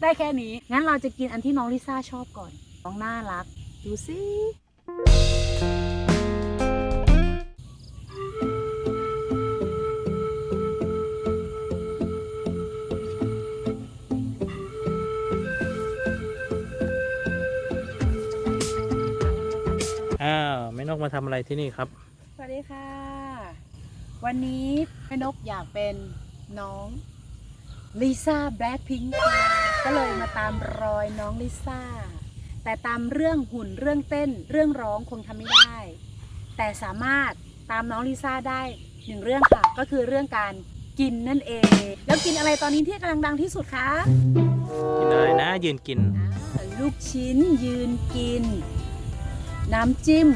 ได้แค่นี้ งั้นเราจะกินอันที่น้องลิซ่าชอบก่อน น้องน่ารัก ดูสิอ้าวแม่นกมาทำอะไรที่นี่ครับ สวัสดีค่ะ วันนี้แม่นกอยากเป็นน้องลิซ่าแบล็คพิงค์ก็เลยมาตามรอยน้องลิซ่า แต่ตามเรื่องหุ่นเรื่องเต้นเรื่องร้องคงทำไม่ได้ แต่สามารถตามน้องลิซ่าได้หนึ่งเรื่องค่ะ ก็คือเรื่องการกินนั่นเอง แล้วกินอะไรตอนนี้ที่กำลังดังที่สุดคะกินอะไรนะยืนกิน อ่าลูกชิ้นยืนกิน น้ำจิ้ม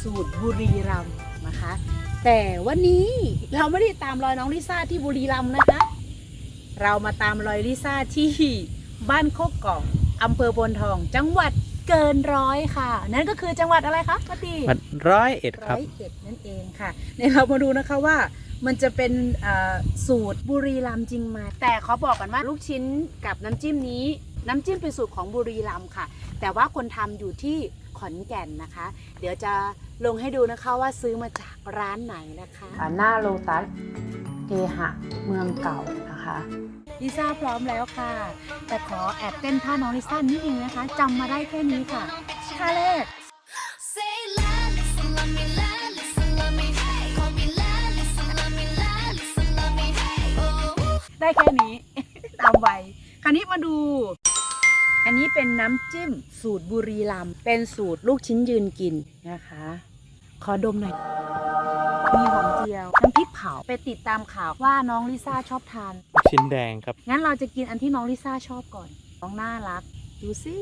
สูตรบุรีรัมย์นะคะ แต่วันนี้เราไม่ได้ตามรอยน้องลิซ่าที่บุรีรัมย์นะคะ เรามาตามรอยลิซ่าที่บ้านโคกกล่องอำเภอโพนทอง จังหวัดเกินร้อยค่ะ นั่นก็คือจังหวัดอะไรคะป้าตีวัดร้อยเอ็ดคร้รับอยเอ็ดนั่นเองค่ะเนี่ยเรามาดูนะคะว่ามันจะเป็นเอ่อสูตรบุรีรัมย์จริงไหมาแต่เขาบอกกันว่าลูกชิ้นกับน้ำจิ้มนี้ น้ำจิ้มเป็นสูตรของบุรีรัมย์ค่ะ แต่ว่าคนทำอยู่ที่ข อนแก่นนะคะ เดี๋ยวจะลงให้ดูนะคะว่าซื้อมาจากร้านไหนนะคะหน้าโลตัสเกหะเมืองเก่านะคะลิซ่าพร้อมแล้วค่ะ แต่ขอแอบเต้นท่าน้องลิซ่านิดนึงนะคะจำมาได้แค่นี้ค่ะท่าแรก Say la, listen, love me, la, listen, love me, hey. Call me la, listen, love me, la, listen, love me, hey. Oh. ได้แค่นี้ ตามวัยคราวนี้มาดูอั นนี้เป็นน้ำจิ้มสูตรบุรีรัมย์เป็นสูตรลูกชิ้นยืนกินนะคะ ขอดมหน่อย มีหอมเจียว น้ำพริกเผา ไปติดตามข่าวว่าน้องลิซ่าชอบทาน ลูกชิ้นแดงครับ งั้นเราจะกินอันที่น้องลิซ่าชอบก่อน น้องน่ารัก ดูสิ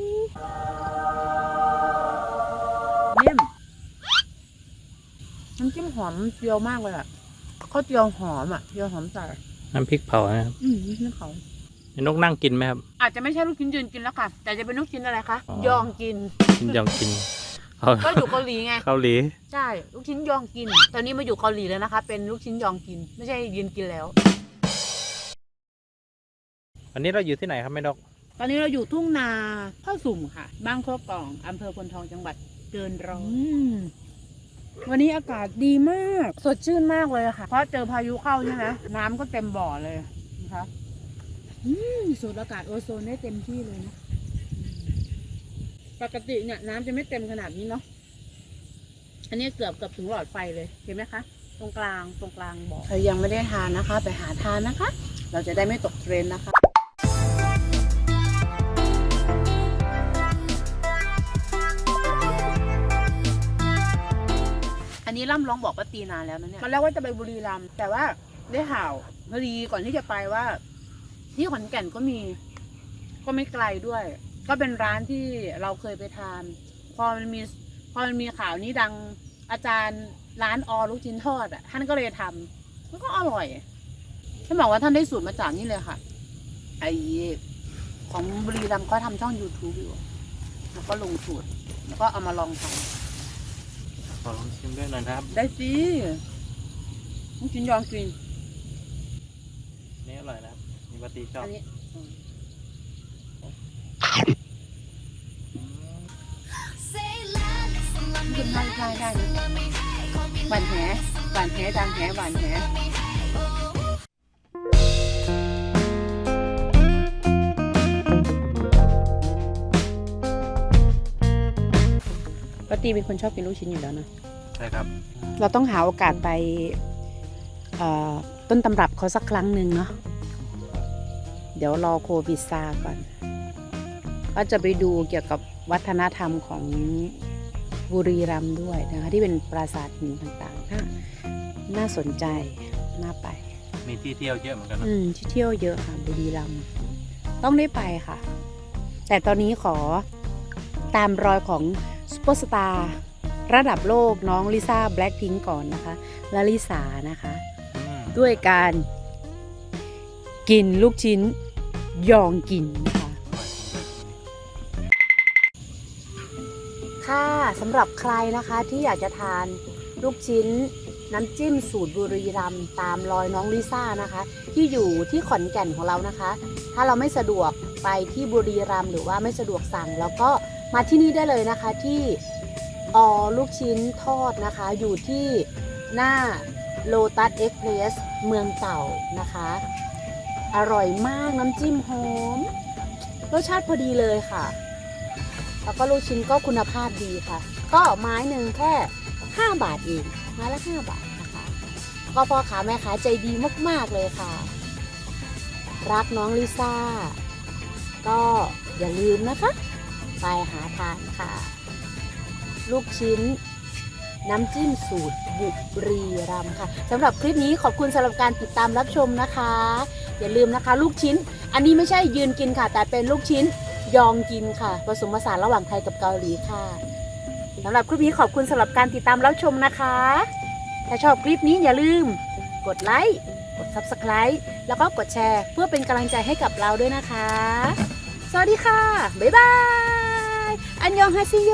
นิ่มน้ำจิ้มหอมเจียวมากเลยอะข้าวเจียวหอมอะเจียวหอมใส่น้ำพริกเผานะครับ อืมน้ำเขาแม่ นกนั่งกินไหมครับ อาจจะไม่ใช่ลูกชิ้นยืนกินแล้วค่ะ แต่จะเป็นลูกชิ้นอะไรคะ อ๋อ ยองกินชิ้นยองกินเขาก็อยู่เกาหลีไง เกาหลีใช่ ลูกชิ้นยองกิน ตอนนี้มาอยู่เกาหลีแล้วนะคะ เป็นลูกชิ้นยองกิน ไม่ใช่ยืนกินแล้ว วันนี้เราอยู่ที่ไหนครับแม่นกตอนนี้เราอยู่ทุ่งนาข้าวสุ่มค่ะ บ้างโคกกล่องอำเภอพลทองจังหวัดเกินร้อยวันนี้อากาศดีมาก สดชื่นมากเลยค่ะ เพราะเจอพายุเข้าใช่ไหมน้ำก็เต็มบ่อเลยนะคะอืม สูดอากาศโอโซนได้เต็มที่เลยนะปกติเนี่ยน้ำจะไม่เต็มขนาดนี้เนาะอันนี้เกือบเกือบถึงหลอดไฟเลยเห็นไหมคะ ตรงกลางตรงกลางบ่อใครยังไม่ได้ทานนะคะ ไปหาทานนะคะ เราจะได้ไม่ตกเทรนด์นะคะอันนี้ล่ำร้องบอกว่าตีนานแล้วนะเนี่ยตอนแรกว่าจะไปบุรีรัมย์แต่ว่าได้ข่าวพอดีก่อนที่จะไปว่า ที่ขอนแก่นก็มี ก็ไม่ไกลด้วย ก็เป็นร้านที่เราเคยไปทาน พอมันมีพอมันมีข่าวนี้ดังอาจารย์ร้านอลูกชิ้นทอดอะท่านก็เลยทำมันก็อร่อยท่านบอกว่าท่านได้สูตรมาจากนี่เลยค่ะ ไอของบุรีรัมย์ก็ทำช่อง YouTube อยู่ แล้วก็ลงสูตร แล้วก็เอามาลองทำขอลองชิมด้วยหน่อยนะครับ ได้สิลูกชิ้นยองกินนี่อร่อยนะครับมี ปาตีชอบอันนี้อืม Say la, listen, love me, กิน la, ได้ได้ได้ listen, love me, hey. Call me หวาน la, แหหวานแหดังแหหวานแห love me, hey. Oh. ปกติเป็นคนชอบกินลูกชิ้นอยู่แล้วนะ ใช่ครับ เราต้องหาโอกาสไปเอ่อต้นตำรับเขาสักครั้งหนึ่งเนาะ เดี๋ยวรอโควิดซาก่อน ก็จะไปดูเกี่ยวกับวัฒนธรรมของบุรีรัมย์ด้วยนะคะที่เป็นปราสาทหินต่างๆ น่าน่าสนใจ น่าไป มีที่เที่ยวเยอะเหมือนกันนะอืมที่เที่ยวเยอะค่ะบุรีรัมย์ต้องได้ไปค่ะ แต่ตอนนี้ขอตามรอยของซูเปอร์สตาร์ระดับโลกน้องลิซ่าแบล็คพิงก่อนนะคะลาลิสานะคะ อืมด้วยการกินลูกชิ้น ยองกินนะคะ ค่ะสำหรับใครนะคะที่อยากจะทานลูกชิ้นน้ำจิ้มสูตรบุรีรัมย์ตามรอยน้องลิซ่านะคะ ที่อยู่ที่ขอนแก่นของเรานะคะ ถ้าเราไม่สะดวกไปที่บุรีรัมย์หรือว่าไม่สะดวกสั่ง แล้วก็มาที่นี่ได้เลยนะคะที่อลูกชิ้นทอดนะคะ อยู่ที่หน้าโลตัสเอ็กเพรสเมืองเก่านะคะ อร่อยมากน้ำจิ้มหอมรสชาติพอดีเลยค่ะ แล้วก็ลูกชิ้นก็คุณภาพดีค่ะ ก็ไม้หนึ่งแค่ 5 บาทเองไม้ละ5บาทนะคะ ก็พ่อค้าแม่ค้าใจดีมากๆเลยค่ะ รักน้องลิซ่า ก็อย่าลืมนะคะ ไปหาทานค่ะ ลูกชิ้น น้ำจิ้มสูตรบุรีรัมย์ค่ะสำหรับคลิปนี้ขอบคุณสำหรับการติดตามรับชมนะคะ อย่าลืมนะคะ ลูกชิ้น อันนี้ไม่ใช่ยืนกินค่ะ แต่เป็นลูกชิ้นยองกินค่ะ ผสมผสานระหว่างไทยกับเกาหลีค่ะสำหรับคลิปนี้ขอบคุณสำหรับการติดตามรับชมนะคะ ถ้าชอบคลิปนี้อย่าลืม กดไลค์กด Subscribe แล้วก็กดแชร์เพื่อเป็นกำลังใจให้กับเราด้วยนะคะ สวัสดีค่ะ บ๊ายบาย อันยองฮาซิโย